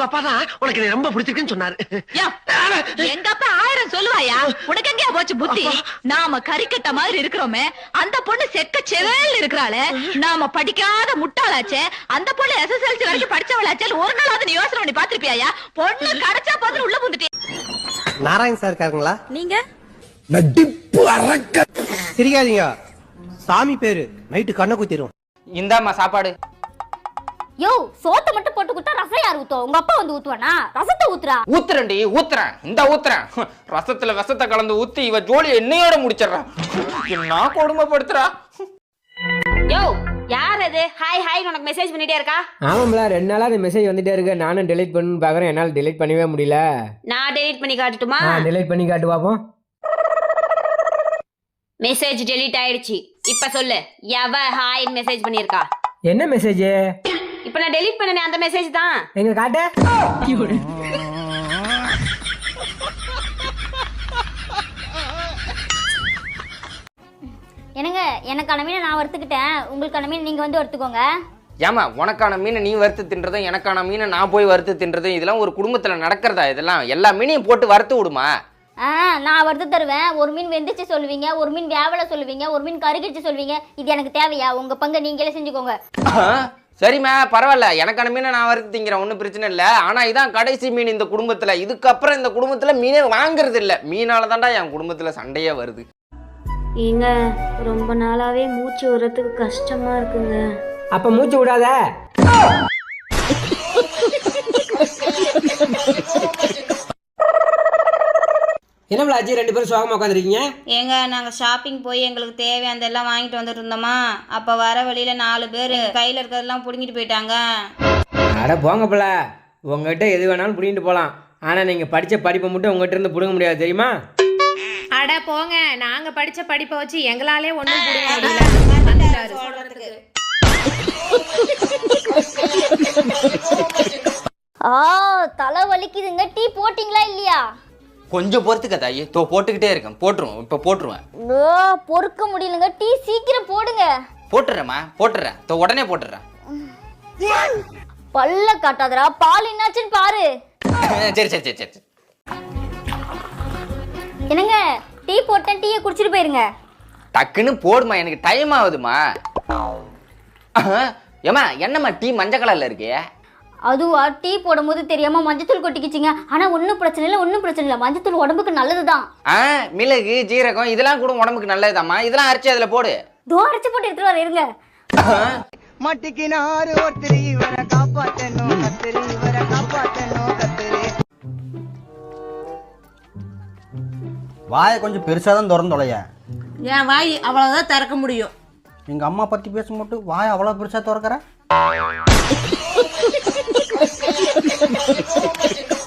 உங்க அப்பா தான் உனக்கு ரொம்ப பிடிச்சிருக்குன்னு சொன்னாரு. எங்க அப்பா ஆயிரம் சொல்லுவாயா? உனக்கு எங்கேயா போச்சு புத்தி? நாம கறிக்கட்ட மாதிரி இருக்கிறோமே அந்த பொண்ணு செக்க செவேல் இருக்கிறாளே நாம படிக்காத முட்டாளாச்சே அந்த பொண்ணு எஸ்எஸ்எல்சி வரைக்கும் படிச்சவளாச்சே ஒரு நாளாவது நீ யோசனை பண்ணி பாத்திருப்பியாயா பொண்ணு கிடைச்சா போதும் உள்ள புந்துட்டே நாராயண் சார் இருக்காருங்களா? நீங்க? சிரிக்காதீங்க. சாமி பேரு. நைட்டு கண்ணை குத்திரும். இந்தாம்மா சாப்பாடு. யோ சோத்தை மட்டும் போட்டு கொடுத்தா ரசம் யார் ஊத்துவா? உங்க அப்பா வந்து ஊத்துவானா? ரசத்தை ஊத்துறா. ஊத்துறேன்டி ஊத்துறேன். இந்த ஊத்துறேன். ரசத்துல விஷத்தை கலந்து ஊத்தி இவ ஜோலி என்னையோட முடிச்சிடுறான் என்ன கொடுமைப்படுத்துறா? யோ யார் அது? ஹாய் ஹாய் உனக்கு மெசேஜ் பண்ணிட்டே இருக்கா? ஆமாம்ல ரெண்டு நாளா அந்த மெசேஜ் வந்துட்டே இருக்கு. நானும் டெலீட் பண்ணு பார்க்குறேன் என்னால் டெலீட் பண்ணவே முடியல. நான் டெலீட் பண்ணி காட்டட்டுமா? டெலீட் பண்ணி காட்டு பார்ப்போம் மெசேஜ் டெலீட் ஆயிடுச்சு. இப்ப சொல்லு. எவ ஹாய் மெசேஜ் பண்ணிருக்கா என்ன மெசேஜ் இப்ப நான் டெலீட் பண்ணனே அந்த மெசேஜ் தான். எங்க காட்ட? என்னங்க எனக்கான மீனை நான் வறுத்துக்கிட்டேன். உங்களுக்கான மீன் நீங்க வந்து வறுத்துக்கோங்க. ஏமா உனக்கான மீனை நீ வறுத்து தின்றதும் எனக்கான மீனை நான் போய் வறுத்து தின்றதும் இதெல்லாம் ஒரு குடும்பத்துல நடக்கிறதா இதெல்லாம்? எல்லா மீனையும் போட்டு வறுத்து விடுமா? ஆ நான் வறுத்து தருவேன். ஒரு மீன் வெந்துச்சு சொல்லுவீங்க ஒரு மீன் வேவலை சொல்லுவீங்க ஒரு மீன் கருகிச்சு சொல்லுவீங்க. இது எனக்கு தேவையா? உங்க பங்கை நீங்களே செஞ்சுக்கோங்க. சரிம்மா பரவாயில்ல. எனக்கான மீனை நான் வறுத்து திங்கிறேன். ஒன்றும் பிரச்சனை இல்லை. ஆனால் இதான் கடைசி மீன் இந்த குடும்பத்தில். இதுக்கப்புறம் இந்த குடும்பத்தில் மீனே வாங்குறது இல்லை மீனால தான்டா என் குடும்பத்தில் சண்டையே வருது. ஏங்க ரொம்ப நாளாவே மூச்சு விடுறதுக்கு கஷ்டமா இருக்குங்க. அப்ப மூச்சு விடாத. என்ன பிளாச்சி ரெண்டு பேரும் சோகமா உட்காந்துருக்கீங்க? ஏங்க நாங்க ஷாப்பிங் போய் எங்களுக்கு தேவையானதெல்லாம் வாங்கிட்டு வந்துட்டு இருந்தோமா? அப்ப வர வழியில நாலு பேர் கையில இருக்கிறதெல்லாம் புடுங்கிட்டு போயிட்டாங்க. அட போங்க பிள்ள உங்ககிட்ட எது வேணாலும் பிடிங்கிட்டு போகலாம் ஆனால் நீங்கள் படித்த படிப்பை மட்டும் உங்ககிட்ட இருந்து பிடுங்க முடியாது தெரியுமா? அட போங்க. நாங்க படிச்ச படிப்பை வச்சு எங்களாலே ஒண்ணும் புரிய முடியல. வந்துட்டாரு. ஆ தலை வலிக்குதுங்க. டீ போட்டிங்களா இல்லையா? கொஞ்சம் பொறுத்துக்க தாயி. தோ போட்டுக்கிட்டே இருக்கேன். போட்டுருவோம். இப்போ போட்டுருவேன். ஓ பொறுக்க முடியலங்க. டீ சீக்கிரம் போடுங்க. போட்டுறேம்மா. போட்டுறேன். தோ உடனே போட்டுறேன். பல்ல காட்டாதடா. பால் என்னாச்சுன்னு பாரு. சரி சரி சரி சரி. என்னங்க? டீ போட்டேன். டீயை குடிச்சிட்டு போயிருங்க. டக்குன்னு போடுமா எனக்கு டைம் ஆகுதுமா ஏமா என்னம்மா டீ மஞ்சள் கலர்ல இருக்கே? அதுவா டீ போடும்போது தெரியாம மஞ்சத்தூள் கொட்டிக்கிச்சிங்க. ஆனா ஒன்றும் பிரச்சனை இல்லை ஒன்றும் பிரச்சனை இல்லை. மஞ்சத்தூள் உடம்புக்கு நல்லதுதான். ஆ மிளகு ஜீரகம் இதெல்லாம் கூட உடம்புக்கு நல்லதுதாம்மா. இதெல்லாம் அரைச்சி அதில் போடு. தோ அரைச்சு போட்டு எடுத்துட்டு வர இருங்க. மட்டிக்கினாரு ஒருத்தர் இவரை காப்பாத்தணும். கத்திரி இவரை காப்பாத்தணும். கத்திரி வாயை கொஞ்சம் பெருசாக தான் திறந்து தொலைய. என் வாய் அவ்வளவுதான் திறக்க முடியும். எங்கள் அம்மா பற்றி பேச மட்டும் வாய் அவ்வளோ பெருசாக திறக்கிற?